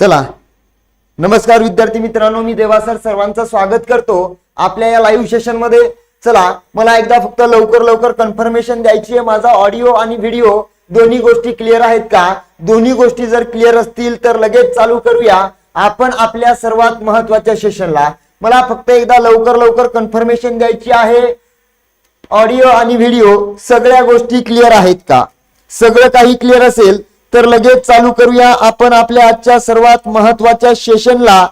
चला. नमस्कार विद्यार्थी मित्रांनो मी देवासर सर्वांचं स्वागत करतो आपल्या या लाईव्ह सेशनमध्ये. चला मला एकदा फक्त लवकर लवकर कन्फर्मेशन द्यायची आहे. माझा ऑडिओ आणि व्हिडिओ दोन्ही गोष्टी क्लिअर आहेत का? दोन्ही गोष्टी जर क्लिअर असतील तर लगेच चालू करूया. आपण आपल्या सर्वात महत्त्वाच्या सेशनला मला फक्त एकदा लवकर लवकर कन्फर्मेशन द्यायची आहे. ऑडिओ आणि व्हिडिओ सगळ्या गोष्टी क्लिअर आहेत का? सगळं काही क्लिअर असेल तर लगेच चालू करूया आपण आपल्या आजच्या सर्वात महत्त्वाच्या सेशनला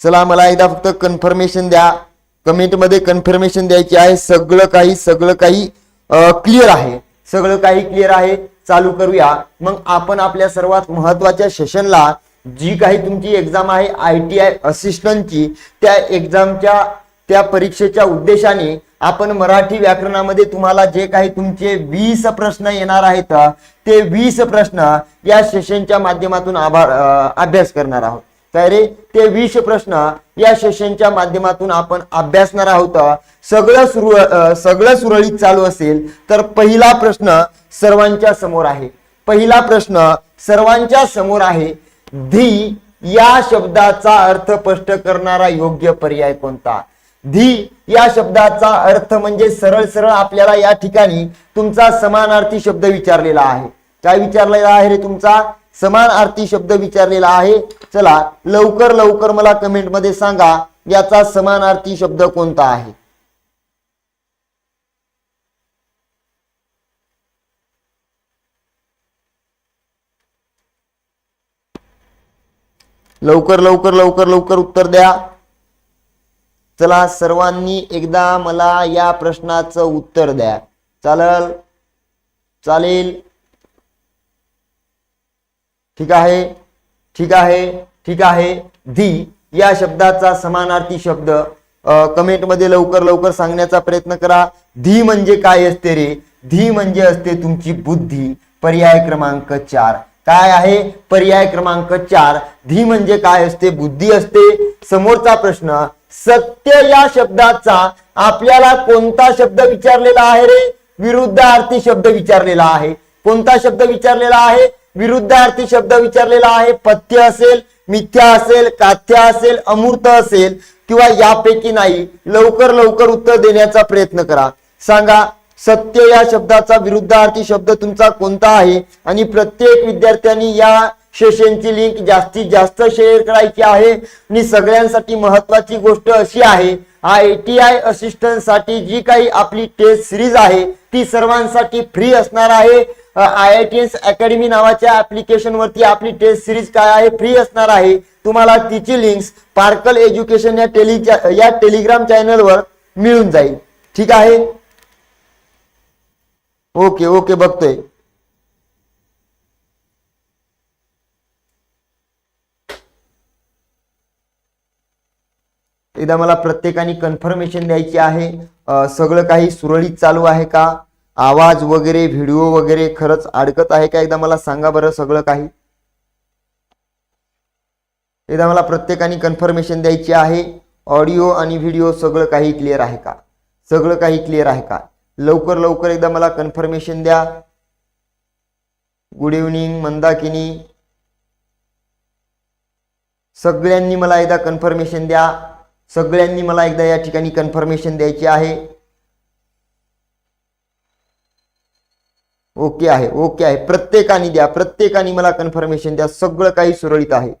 चला मला एकदा फक्त कन्फर्मेशन द्या. कमेंटमध्ये कन्फर्मेशन द्यायची आहे. सगळं काही सगळं काही क्लिअर आहे. सगळं काही क्लिअर आहे. चालू करूया. मग आपण आपल्या सर्वात महत्त्वाच्या सेशनला जी काही तुमची एक्झाम आहे आय टी आय असिस्टंटची त्या एक्झामच्या त्या परीक्षेच्या उद्देशाने आपण मराठी व्याकरणामध्ये तुम्हाला जे काही तुमचे वीस प्रश्न येणार आहेत ते वीस प्रश्न या सेशनच्या माध्यमातून आभार अभ्यास करणार आहोत. काय रे ते वीस प्रश्न या सेशनच्या माध्यमातून आपण अभ्यासणार आहोत. सगळं सुरू सगळं सुरळीत चालू असेल तर पहिला प्रश्न सर्वांच्या समोर आहे. पहिला प्रश्न सर्वांच्या समोर आहे धी या शब्दाचा अर्थ स्पष्ट करणारा योग्य पर्याय कोणता? धी या शब्दाचा अर्थ म्हणजे सरळ सरळ आपल्याला या ठिकाणी तुमचा समानार्थी शब्द विचारलेला आहे. काय विचारलेला आहे रे तुमचा? समान अर्थी शब्द विचारलेला आहे. चला लवकर लवकर मला कमेंटमध्ये सांगा याचा समानार्थी शब्द कोणता आहे? लवकर लवकर लवकर लवकर उत्तर द्या. चला सर्वांनी एकदा मला या प्रश्नाचं उत्तर द्या. चालल चालेल. ठीक आहे? ठीक आहे? ठीक आहे? धी या शब्दाचा समानार्थी शब्द. कमेंटमध्ये लवकर लवकर सांगण्याचा प्रयत्न करा. धी म्हणजे काय असते रे? धी म्हणजे असते तुमची बुद्धी. पर्याय क्रमांक चार. काय आहे? पर्याय क्रमांक चार. धी म्हणजे काय असते? बुद्धी असते. समोरचा प्रश्न सत्य या शब्दाचा आपल्याला कोणता शब्द विचारलेला आहे रे? विरुद्धार्थी शब्द विचारलेला आहे. कोणता शब्द विचारलेला आहे? विरुद्धार्थी शब्द विचारलेला आहे. पथ्य असेल मिथ्या असेल काथ्य असेल अमूर्त असेल किंवा यापैकी नाही लवकर लवकर उत्तर देण्याचा प्रयत्न करा. सांगा सत्य या शब्दाचा विरुद्धार्थी शब्द तुमचा कोणता आहे? आणि प्रत्येक विद्यार्थ्यांनी या सेशनची लिंक जास्तीत जास्त शेअर करायची आहे. आणि सगळ्यांसाठी महत्वाची गोष्ट अशी आहे आय टी आय असिस्टंटसाठी जी काही आपली टेस्ट सिरीज आहे ती सर्वांसाठी फ्री असणार आहे. I I T S academy नावाच्या ऍप्लिकेशन वरती आपली टेस्ट सिरीज काय आहे? फ्री असणार आहे. तुम्हाला तिची लिंक्स पार्कल एज्युकेशन या टेली या टेलिग्राम चॅनलवर मिळून जाईल. ठीक आहे? ओके ओके बघतोय. एकदा मला प्रत्येकाने कन्फर्मेशन द्यायची आहे. सगळं काही सुरळीत चालू आहे का? आवाज वगैरे व्हिडिओ वगैरे खरंच अडकत आहे का? एकदा मला सांगा बरं सगळं काही. एकदा मला प्रत्येकाने कन्फर्मेशन द्यायची आहे. ऑडिओ आणि व्हिडिओ सगळं काही क्लिअर आहे का? सगळं काही क्लिअर आहे का? लवकर लवकर एकदा मला कन्फर्मेशन द्या. Good evening Mandakini. सगळ्यांनी मला एकदा कन्फर्मेशन द्या. सगळ्यांनी मला एकदा या ठिकाणी कन्फर्मेशन द्यायची आहे. ओके आहे ओके आहे. प्रत्येकाने द्या प्रत्येकाने मला कन्फर्मेशन द्या. सगळं काही सुरळीत आहे.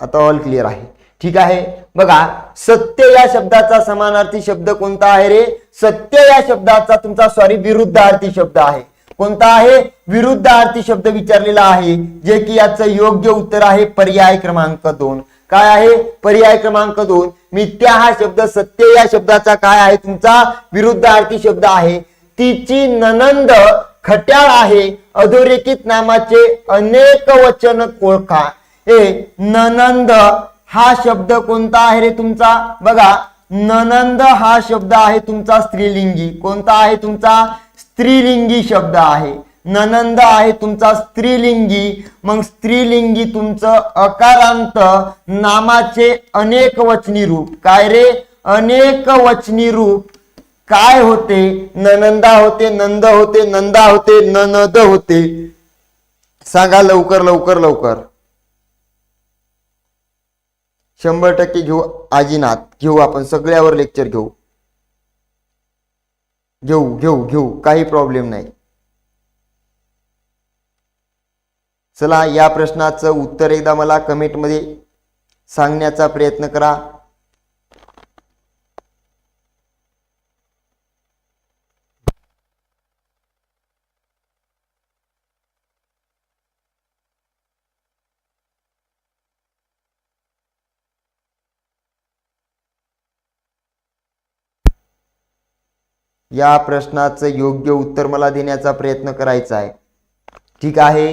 आता ऑल क्लिअर आहे. ठीक आहे? बघा सत्य या शब्दाचा समानार्थी शब्द कोणता आहे रे? सत्य या शब्दाचा तुमचा सॉरी विरुद्धार्थी शब्द आहे. कोणता आहे विरुद्धार्थी शब्द विचारलेला आहे जे की याचं योग्य उत्तर आहे पर्याय क्रमांक दोन. काय आहे? पर्याय क्रमांक दोन. मिथ्या हा शब्द सत्य या शब्दाचा काय आहे? तुमचा विरुद्धार्थी शब्द आहे. तिची ननंद खट्याळ आहे. अधोरेखित नामाचे अनेक वचन ओळखा. हे ननंद हा शब्द कोणता आहे रे तुमचा? बघा ननंद हा शब्द आहे तुमचा स्त्रीलिंगी. कोणता आहे तुमचा? स्त्रीलिंगी शब्द आहे. ननंद आहे तुमचा स्त्रीलिंगी मग स्त्रीलिंगी तुमचं अकारांत नामाचे अनेक वचनी रूप. काय रे? अनेक वचनी रूप. काय होते? ननंदा होते नंद होते नंदा होते ननद होते. सांगा लवकर लवकर लवकर. शंभर टक्के घेऊ आजीनाथ. घेऊ आपण सगळ्यावर लेक्चर घेऊ. घेऊ घेऊ घेऊ काही प्रॉब्लेम नाही. चला या प्रश्नाचं उत्तर एकदा मला कमेंटमध्ये सांगण्याचा प्रयत्न करा. या प्रश्नाचं योग्य उत्तर मला देण्याचा प्रयत्न करायचा आहे. ठीक आहे?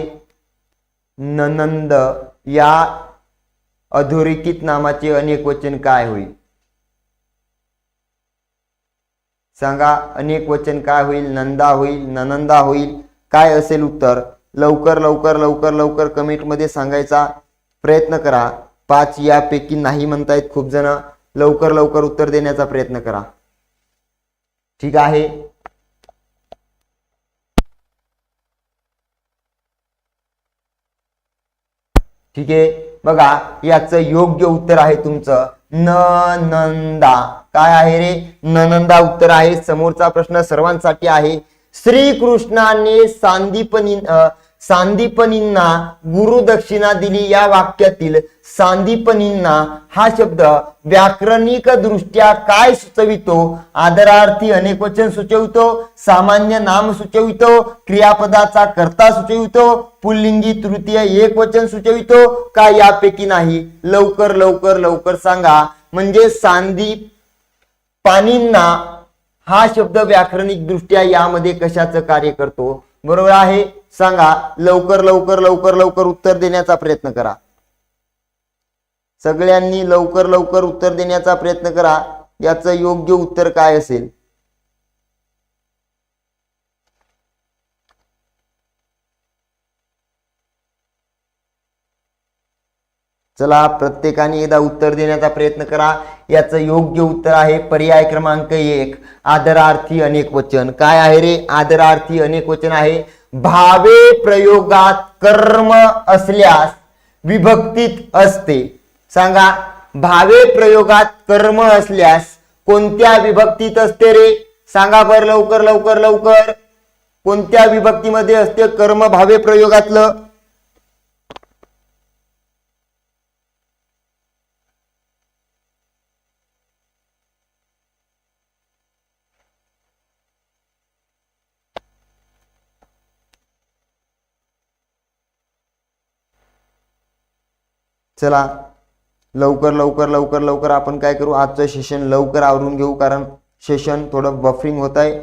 ननंद या अधोरेखित नामाचे अनेक वचन काय होईल? सांगा अनेक वचन काय होईल? नंदा होईल ननंदा होईल काय असेल उत्तर? लवकर लवकर लवकर लवकर कमेंटमध्ये सांगायचा प्रयत्न करा. पाच यापैकी नाही म्हणतायत खूप जण. लवकर लवकर उत्तर देण्याचा प्रयत्न करा. ठीक आहे? ठीक आहे? बघा याचं योग्य उत्तर आहे तुमचं. ननंदा. काय आहे रे? ननंदा उत्तर आहे. समोरचा प्रश्न सर्वांसाठी आहे. श्रीकृष्णाने सांदीपनी सांदीपनींना गुरुदक्षिणा दिली या वाक्यातील सांदीपनींना हा शब्द व्याकरणिक दृष्ट्या काय सुचवितो? आदरार्थी अनेकवचन सुचवितो सामान्य नाम सुचवितो क्रियापदाचा कर्ता सुचवितो पुल्लिंगी तृतीय एक वचन सुचवितो का यापैकी नाही? लवकर लवकर लवकर सांगा. म्हणजे सांदी पाणींना हा शब्द व्याकरणिक दृष्ट्या यामध्ये कशाचं कार्य करतो? बरोबर आहे. सांगा लवकर लवकर लवकर लवकर उत्तर देण्याचा प्रयत्न करा. सगळ्यांनी लवकर लवकर उत्तर देण्याचा प्रयत्न करा. याचं योग्य उत्तर काय असेल? चला प्रत्येकाने एकदा उत्तर देण्याचा प्रयत्न करा. याचं योग्य उत्तर आहे पर्याय क्रमांक एक. आदरार्थी अनेक वचन. काय आहे रे? आदरार्थी अनेक वचन आहे. भावे प्रयोगात कर्म असल्यास विभक्तीत असते. सांगा भावे प्रयोगात कर्म असल्यास कोणत्या विभक्तीत असते रे? सांगा बर लवकर लवकर लवकर. कोणत्या विभक्तीमध्ये असते कर्म भावे प्रयोगातलं? चला लवकर लवकर लवकर लवकर आपण काय करू? आजचं सेशन लवकर आवरून घेऊ कारण सेशन थोडं बफरिंग होत आहे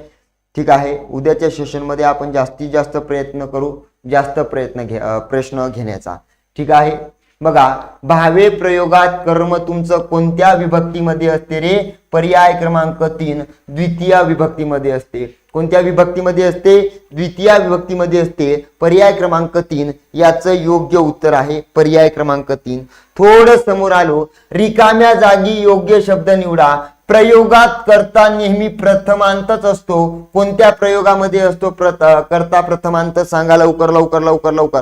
ठीक आहे उद्याच्या सेशनमध्ये आपण जास्तीत जास्त प्रयत्न करू जास्त प्रयत्न घे प्रश्न घेण्याचा. ठीक आहे? बघा भावे प्रयोगात कर्म तुमचं कोणत्या विभक्तीमध्ये असते रे? पर्याय क्रमांक तीन द्वितीय विभक्तीमध्ये असते. कोणत्या विभक्तीमध्ये असते? द्वितीय विभक्तीमध्ये असते. पर्याय क्रमांक तीन याचं योग्य उत्तर आहे. पर्याय क्रमांक तीन. थोडं समोर आलो. रिकाम्या जागी योग्य शब्द निवडा. प्रयोगात करता नेहमी प्रथमांतच असतो. कोणत्या प्रयोगामध्ये असतो? प्रथ करता प्रथमांत सांगा लवकर लवकर लवकर लवकर.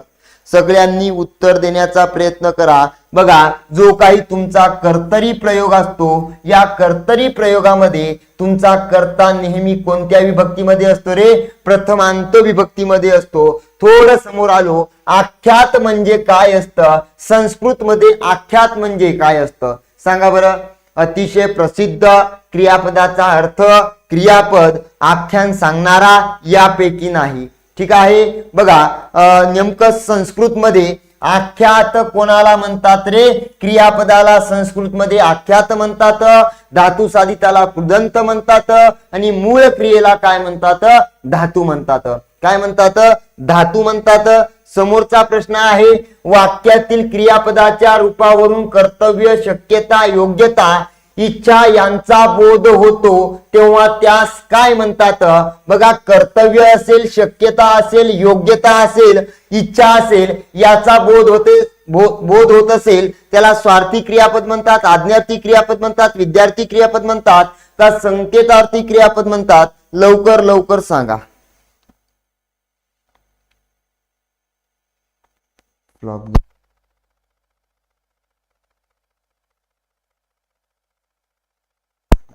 सगळ्यांनी उत्तर देण्याचा प्रयत्न करा. बघा जो काही तुमचा कर्तरी प्रयोग असतो या कर्तरी प्रयोगामध्ये तुमचा कर्ता नेहमी कोणत्या विभक्तीमध्ये असतो रे? प्रथमांत विभक्तीमध्ये असतो. थोडं समोर आलो आख्यात म्हणजे काय असतं? संस्कृत मध्ये आख्यात म्हणजे काय असतं? सांगा बरं. अतिशय प्रसिद्ध क्रियापदाचा अर्थ क्रियापद आख्यान सांगणारा यापैकी नाही. ठीक आहे? बघा नेमकं संस्कृतमध्ये आख्यात कोणाला म्हणतात रे? क्रियापदाला संस्कृतमध्ये आख्यात म्हणतात धातू साधिताला कृदंत म्हणतात आणि मूळ क्रियेला काय म्हणतात? धातू म्हणतात. काय म्हणतात? धातू म्हणतात. समोरचा प्रश्न आहे वाक्यातील क्रियापदाच्या रूपावरून कर्तव्य शक्यता योग्यता इच्छा यांचा बोध होतो. तेव्हा त्यास काय म्हणतात? बघा कर्तव्य असेल शक्यता असेल योग्यता असेल इच्छा असेल याचा बोध होते बो- बोध होत असेल त्याला स्वार्थी क्रियापद म्हणतात आज्ञार्थी क्रियापद म्हणतात विद्यार्थी क्रियापद म्हणतात का संकेतार्थी क्रियापद म्हणतात? लवकर लवकर सांगा. Flop.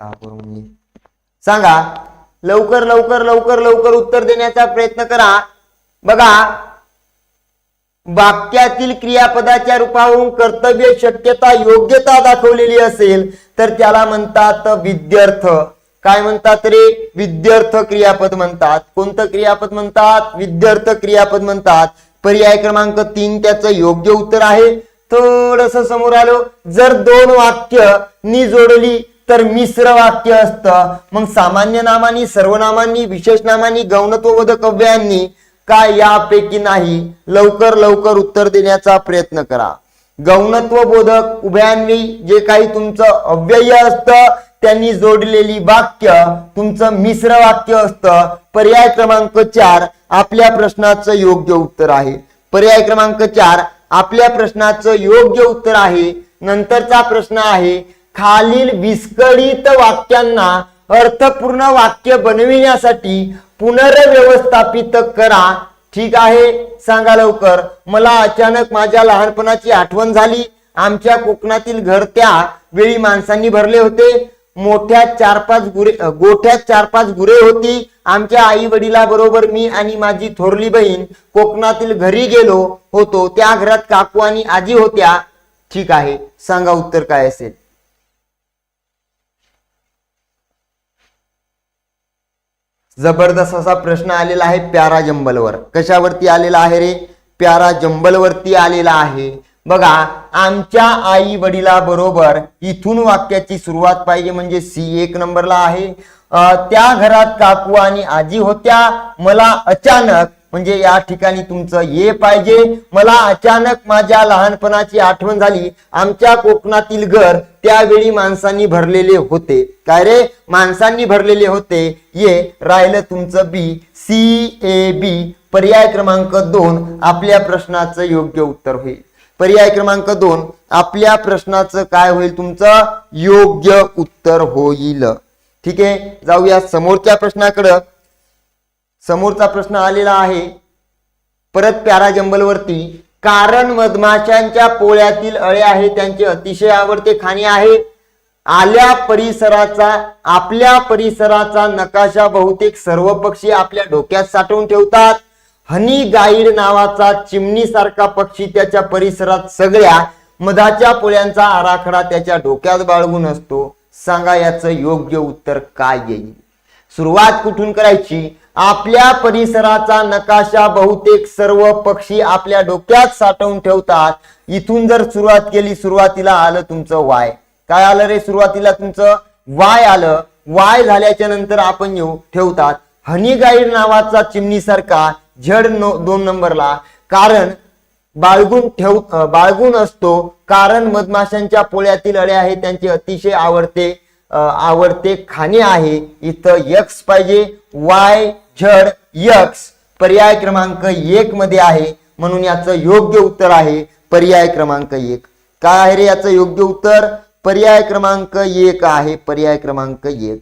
का करून मी. सांगा लवकर लवकर लवकर लवकर उत्तर देण्याचा प्रयत्न करा. बघा वाक्यातील क्रियापदाच्या रूपावरून कर्तव्य शक्यता योग्यता दाखवलेली असेल तर त्याला म्हणतात विद्यार्थ. काय म्हणतात रे? विद्यार्थ क्रियापद म्हणतात. कोणतं क्रियापद म्हणतात? विद्यार्थ क्रियापद म्हणतात. पर्याय क्रमांक तीन त्याचं योग्य उत्तर आहे. थोडस समोर आलो. जर दोन वाक्य नि जोडली तर मिश्र वाक्य असतं. मग सामान्य नामानी सर्वनामांनी विशेष नामांनी गौणत्वबोधक कव्यांनी काय यापैकी नाही? लवकर लवकर उत्तर देण्याचा प्रयत्न करा. गौणत्व बोधक उभयान्वी जे काही तुमचं अव्यय असतं त्यांनी जोडलेली वाक्य तुमचं मिश्र वाक्य असतं. पर्याय क्रमांक चार आपल्या प्रश्नाचं योग्य उत्तर आहे. पर्याय क्रमांक चार आपल्या प्रश्नाचं योग्य उत्तर आहे. नंतरचा प्रश्न आहे खालील विस्कळीत वाक्यांना अर्थपूर्ण वाक्य बनविण्यासाठी पुनर्व्यवस्थापित करा. ठीक आहे? सांगा लवकर. मला अचानक माझ्या लहानपणाची आठवण झाली. आमच्या कोकणातील घर त्या वेळी माणसांनी भरले होते. मोठ्या चार पाच गुरे गोठ्यात चार पाच गुरे होती. आमच्या आई वडिलाबरोबर मी आणि माझी थोरली बहीण कोकणातील घरी गेलो होतो. त्या घरात काकू आणि आजी होत्या. ठीक आहे. सांगा उत्तर काय असेल? जबरदस्त असा प्रश्न आलेला आहे प्यारा जंबलवर. कशावरती आलेला आहे रे? प्यारा जंबलवरती आलेला आहे. बघा आमच्या आई वडिला बरोबर इथून वाक्याची सुरुवात पाहिजे म्हणजे सी एक नंबरला आहे. त्या घरात काकू आणि आजी होत्या. मला अचानक म्हणजे या ठिकाणी तुमचं ये पाहिजे. मला अचानक माझ्या लहानपणाची आठवण झाली. आमच्या कोकणातील घर त्यावेळी माणसांनी भरलेले होते. काय रे? माणसांनी भरलेले होते. ये राहिलं तुमचं बी सी ए बी पर्याय क्रमांक दोन आपल्या प्रश्नाचं योग्य उत्तर होईल. पर्याय क्रमांक दोन आपल्या प्रश्नाचं काय होईल तुमचं? योग्य उत्तर होईल. ठीक आहे? जाऊया समोरच्या प्रश्नाकडं. समोरचा प्रश्न आलेला आहे. परत प्यारा जंबलवरती कारण मधमाशांच्या पोळ्यातील अळे आहे त्यांचे अतिशय आवडते खाणे आहे. आल्या परिसराचा आपल्या परिसराचा नकाशा बहुतेक सर्व पक्षी आपल्या डोक्यात साठवून ठेवतात. हनी गाईड नावाचा चिमणी सारखा पक्षी त्याच्या परिसरात सगळ्या मधाच्या पोळ्यांचा आराखडा त्याच्या डोक्यात बाळगून असतो. सांगा याचं योग्य उत्तर काय येईल? सुरुवात कुठून करायची? आपल्या परिसराचा नकाशा बहुतेक सर्व पक्षी आपल्या डोक्यात साठवून ठेवतात. इथून जर सुरुवात केली सुरुवातीला आलं तुमचं वाय. काय आलं रे सुरुवातीला तुमचं? वाय आलं. वाय झाल्याच्यानंतर आपण येऊ ठेवतात. हनी गाईड नावाचा चिमणीसारखा झड नो दोन नंबरला. कारण बाळगून ठेव बाळगून असतो. कारण मधमाशांच्या पोळ्यातील अळे आहे त्यांचे अतिशय आवडते आवडते खाणे आहे. इथं यक्स पाहिजे वाय झड यक्स पर्याय क्रमांक एक मध्ये आहे. म्हणून याचं योग्य उत्तर आहे पर्याय क्रमांक एक. काय आहे रे याचं योग्य उत्तर? पर्याय क्रमांक एक आहे. पर्याय क्रमांक एक.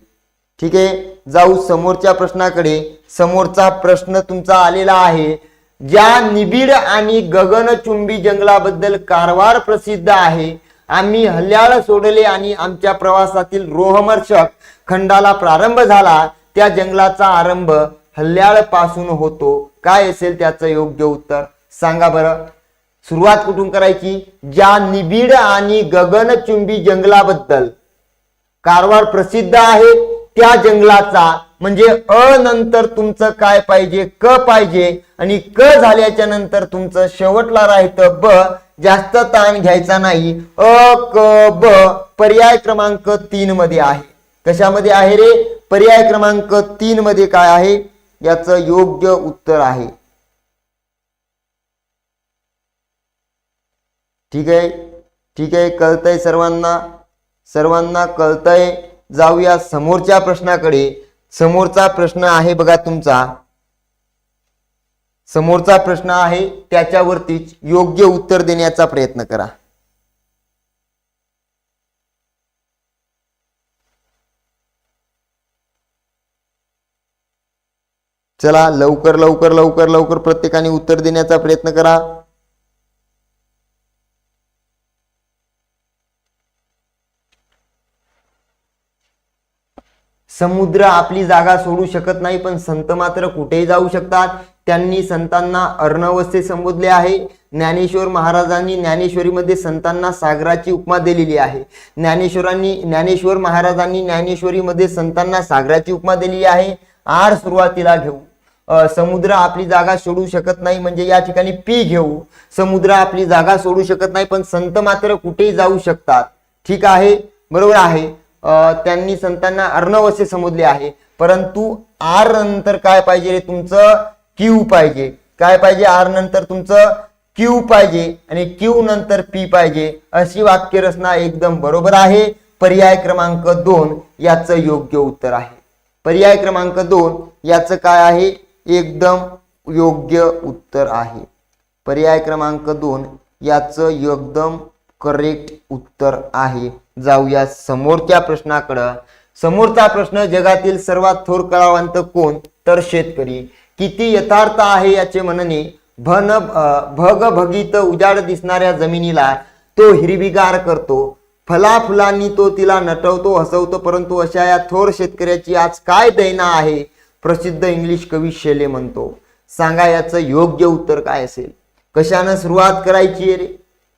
ठीक आहे? जाऊ समोरच्या प्रश्नाकडे. समोरचा प्रश्न तुमचा आलेला आहे. ज्या निबिड आणि गगनचुंबी जंगलाबद्दल कारवार प्रसिद्ध आहे. आम्ही हल्ल्याळ सोडले आणि आमच्या प्रवासातील रोहमर्षक खंडाला प्रारंभ झाला. त्या जंगलाचा आरंभ हल्ल्याळपासून होतो. काय असेल त्याचं योग्य उत्तर? सांगा बरं. सुरुवात कुठून करायची? ज्या निबिड आणि गगनचुंबी जंगलाबद्दल. कारवार प्रसिद्ध आहे त्या जंगलाचा. म्हणजे अ नंतर तुमचं काय पाहिजे? क पाहिजे? आणि क झाल्याच्यानंतर तुमचं शेवटला राहतं ब. जास्त ताण घ्यायचा नाही. अ क ब पर्याय क्रमांक तीन मध्ये आहे. कशामध्ये आहे रे? पर्याय क्रमांक तीन मध्ये काय आहे? याचं योग्य उत्तर आहे. ठीक आहे? ठीक आहे? कळतंय सर्वांना? सर्वांना कळतंय? जाऊया समोरच्या प्रश्नाकडे. समोरचा प्रश्न आहे बघा तुमचा. समोरचा प्रश्न आहे त्याच्यावरतीच योग्य उत्तर देण्याचा प्रयत्न करा. चला लवकर लवकर लवकर लवकर प्रत्येकाने उत्तर देण्याचा प्रयत्न करा. समुद्र आपली जागा सोडू शकत नाही पण संत मात्र कुठेही जाऊ शकतात. त्यांनी संतांना अर्णवस्थे संबोधले आहे. ज्ञानेश्वर महाराजांनी ज्ञानेश्वरीमध्ये संतांना सागराची उपमा दिलेली आहे. ज्ञानेश्वरांनी ज्ञानेश्वर महाराजांनी ज्ञानेश्वरीमध्ये संतांना सागराची उपमा दिलेली आहे. आर सुरुवातीला घेऊ. समुद्र आपली जागा सोडू शकत नाही म्हणजे या ठिकाणी पी घेऊ. समुद्र आपली जागा सोडू शकत नाही पण संत मात्र कुठेही जाऊ शकतात. ठीक आहे? बरोबर आहे. त्यांनी संतांना अर्णव असे समजले आहे. परंतु आर नंतर काय पाहिजे रे तुमचं? क्यू पाहिजे. काय पाहिजे आर नंतर तुमचं? क्यू पाहिजे. आणि क्यू नंतर पी पाहिजे. अशी वाक्यरचना एकदम बरोबर आहे. पर्याय क्रमांक दोन याचं योग्य उत्तर आहे. पर्याय क्रमांक दोन याचं काय आहे? एकदम योग्य उत्तर आहे. पर्याय क्रमांक दोन याचं एकदम करेक्ट उत्तर आहे. जाऊया समोरच्या प्रश्नाकडं. समोरचा प्रश्न जगातील सर्वात थोर कलावंत कोण? तर शेतकरी. किती यथार्थ आहे याचे म्हणणे भन भग भगीत उजाड दिसणाऱ्या जमिनीला तो हिरवीगार करतो. फुलांनी तो तिला नटवतो हसवतो परंतु अशा या थोर शेतकऱ्याची आज काय दैना आहे? प्रसिद्ध इंग्लिश कवी शेले म्हणतो सांगा याचं योग्य उत्तर काय असेल? कशानं सुरुवात करायची आहे रे?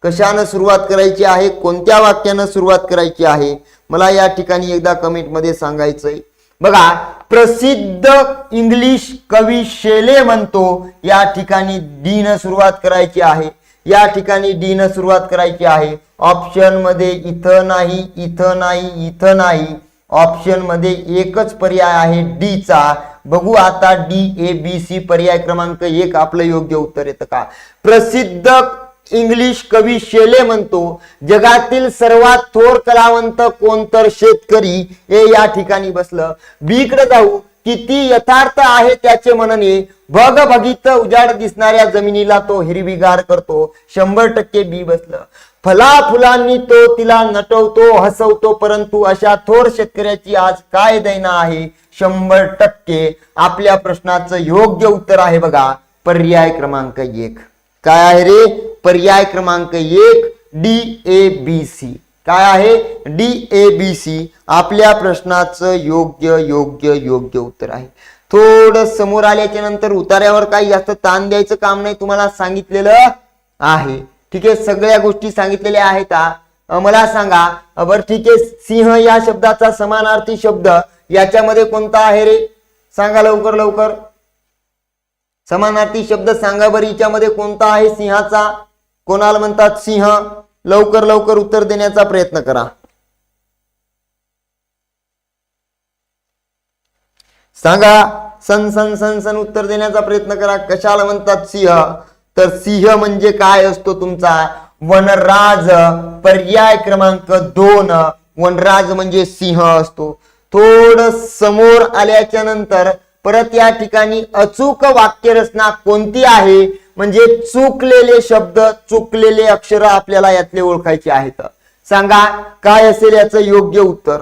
कशानं सुरुवात करायची आहे? कोणत्या वाक्यानं सुरुवात करायची आहे? मला या ठिकाणी एकदा कमेंटमध्ये सांगायचंय. बघा प्रसिद्ध इंग्लिश कवी शेले म्हणतो या ठिकाणी डी न सुरुवात करायची आहे. या ठिकाणी डी न सुरुवात करायची आहे. ऑप्शनमध्ये इथं नाही इथं नाही इथं नाही. ऑप्शनमध्ये एकच पर्याय आहे डी चा. बघू आता डी ए बी सी पर्याय क्रमांक एक आपलं योग्य उत्तर येतं का? प्रसिद्ध इंग्लिश कवी शेले म्हणतो जगातील सर्वात थोर कलावंत कोणतर शेतकरी? हे या ठिकाणी बसलं. बीकडे जाऊ. किती यथार्थ आहे त्याचे म्हणणे भग भगित उजाड दिसणाऱ्या जमिनीला तो हिरवीगार करतो. शंभर टक्के बी बसलं. फला फुलांनी तो तिला नटवतो हसवतो परंतु अशा थोर शेतकऱ्याची आज काय दैना आहे? शंभर टक्के आपल्या प्रश्नाचं योग्य उत्तर आहे बघा. पर्याय क्रमांक एक. काय आहे रे? पर्याय क्रमांक एक डी ए बी सी काय आहे? डी ए बी सी आपल्या प्रश्नाचं योग्य योग्य योग्य उत्तर आहे. थोडं समोर आल्याच्यानंतर उतार्यावर काही जास्त ताण द्यायचं काम नाही तुम्हाला सांगितलेलं आहे. ठीक आहे सगळ्या गोष्टी सांगितलेल्या आहेत मला सांगा अं, बरं ठीक आहे सिंह या शब्दाचा समानार्थी शब्द याच्यामध्ये कोणता आहे रे? सांगा लवकर लवकर. समानार्थी शब्द सांगा बरं याच्यामध्ये कोणता आहे सिंहाचा? कोणाला म्हणतात सिंह? लवकर लवकर उत्तर देण्याचा प्रयत्न करा. सांगा सन सन सन सन उत्तर देण्याचा प्रयत्न करा. कशाला म्हणतात सिंह? तर सिंह म्हणजे काय असतो तुमचा? वनराज. पर्याय क्रमांक दोन. वनराज म्हणजे सिंह असतो. थोड समोर आल्याच्यानंतर परत या ठिकाणी अचूक वाक्यरचना कोणती आहे? म्हणजे चुकलेले शब्द चुकलेले अक्षर आपल्याला यातले ओळखायचे आहेत. सांगा काय असेल याचं योग्य उत्तर?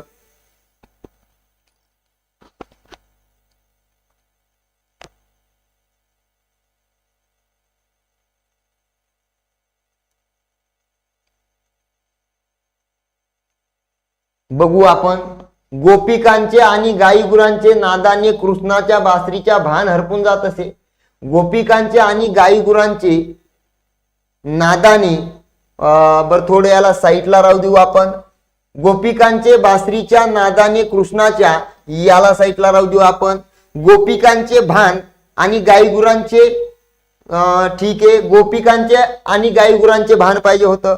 बघू आपण. गोपिकांचे आणि गाईगुरांचे नादाने कृष्णाच्या बासरीच्या भान हरपून जात असे. गोपिकांचे आणि गाईगुरांचे नादाने बरं थोडं याला साईडला राहू देऊ आपण. गोपिकांचे बासरीच्या नादाने कृष्णाच्या याला साईडला राहू देऊ आपण. गोपिकांचे भान आणि गाईगुरांचे ठीक आहे. गोपिकांचे आणि गाईगुरांचे भान पाहिजे होतं.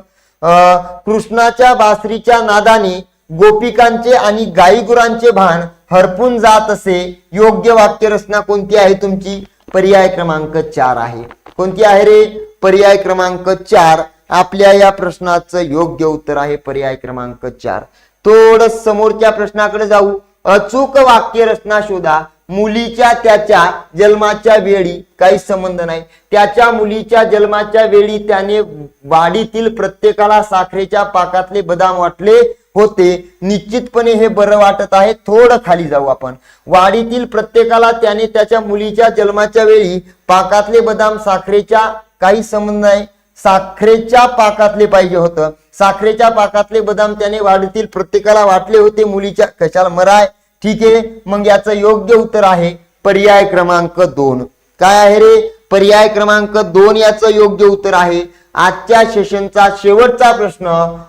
कृष्णाच्या बासरीच्या नादाने गोपिकांचे आणि गायीगुरांचे भान हरपून जात असे योग्य वाक्यरचना कोणती आहे तुमची? पर्याय क्रमांक चार आहे. कोणती आहे रे? पर्याय क्रमांक चार. आपल्या या प्रश्नाचं योग्य उत्तर आहे पर्याय क्रमांक चार. थोडं समोरच्या प्रश्नाकडे जाऊ. अचूक वाक्य रचना शोधा. मुलीच्या त्याच्या जन्माच्या वेळी काही संबंध नाही. त्याच्या मुलीच्या जन्माच्या वेळी त्याने वाडीतील प्रत्येकाला साखरेच्या पाकातले बदाम वाटले होते. निश्चितपणे हे बरं वाटत आहे. थोडं खाली जाऊ आपण. वाडीतील प्रत्येकाला त्याने त्याच्या मुलीच्या जन्माच्या वेळी पाकातले बदाम साखरेच्या काही संबंध नाही. साखरेच्या पाकातले पाहिजे होतं. साखरेच्या पाकातले बदाम त्याने वाडीतील प्रत्येकाला वाटले होते. मुलीच्या कशाला मराय? ठीक आहे? मग याचं योग्य उत्तर आहे पर्याय क्रमांक दोन. काय आहे रे? पर्याय क्रमांक दोन याचं योग्य उत्तर आहे. आजच्या सेशनचा शेवटचा प्रश्न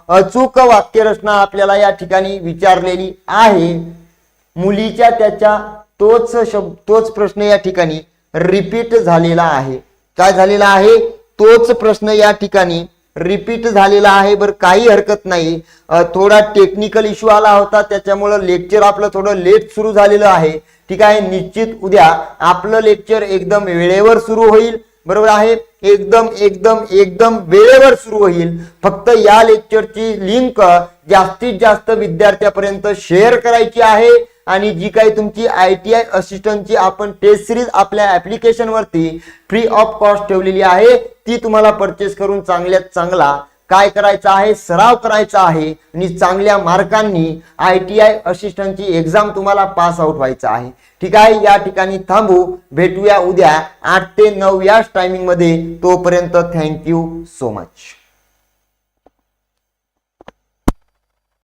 अचूक वाक्यरचना आपल्याला या ठिकाणी विचारलेली आहे. मुलीच्या त्याच्या तोच शब्द तोच प्रश्न या ठिकाणी रिपीट झालेला आहे. काय झालेला आहे? तोच प्रश्न या ठिकाणी रिपीट झालेला आहे बरं काही हरकत नाही. थोडा टेक्निकल इश्यू आला होता त्याच्यामुळं लेक्चर आपलं थोडं लेट सुरू झालेलं आहे. ठीक आहे निश्चित उद्या आपलं लेक्चर एकदम वेळेवर सुरू होईल. बरोबर आहे? एकदम एकदम एकदम वेळेवर सुरू होईल. फक्त या लेक्चरची लिंक जास्तीत जास्त विद्यार्थ्यापर्यंत शेअर करायची आहे. आणि जी काही तुमची आय टी आय असिस्टंटची आपण टेस्ट सिरीज आपल्या ऍप्लिकेशन वरती फ्री ऑफ कॉस्ट ठेवलेली आहे ती तुम्हाला परचेस करून चांगल्यात चांगला काय करायचं आहे सराव करायचा आहे आणि चांगल्या मार्कांनी आय टी आय असिस्टंटची एक्झाम तुम्हाला पास आउट व्हायचं आहे. ठीक आहे? या ठिकाणी थांबू. भेटूया उद्या आठ ते नऊ याच टायमिंगमध्ये तोपर्यंत थँक्यू सो मच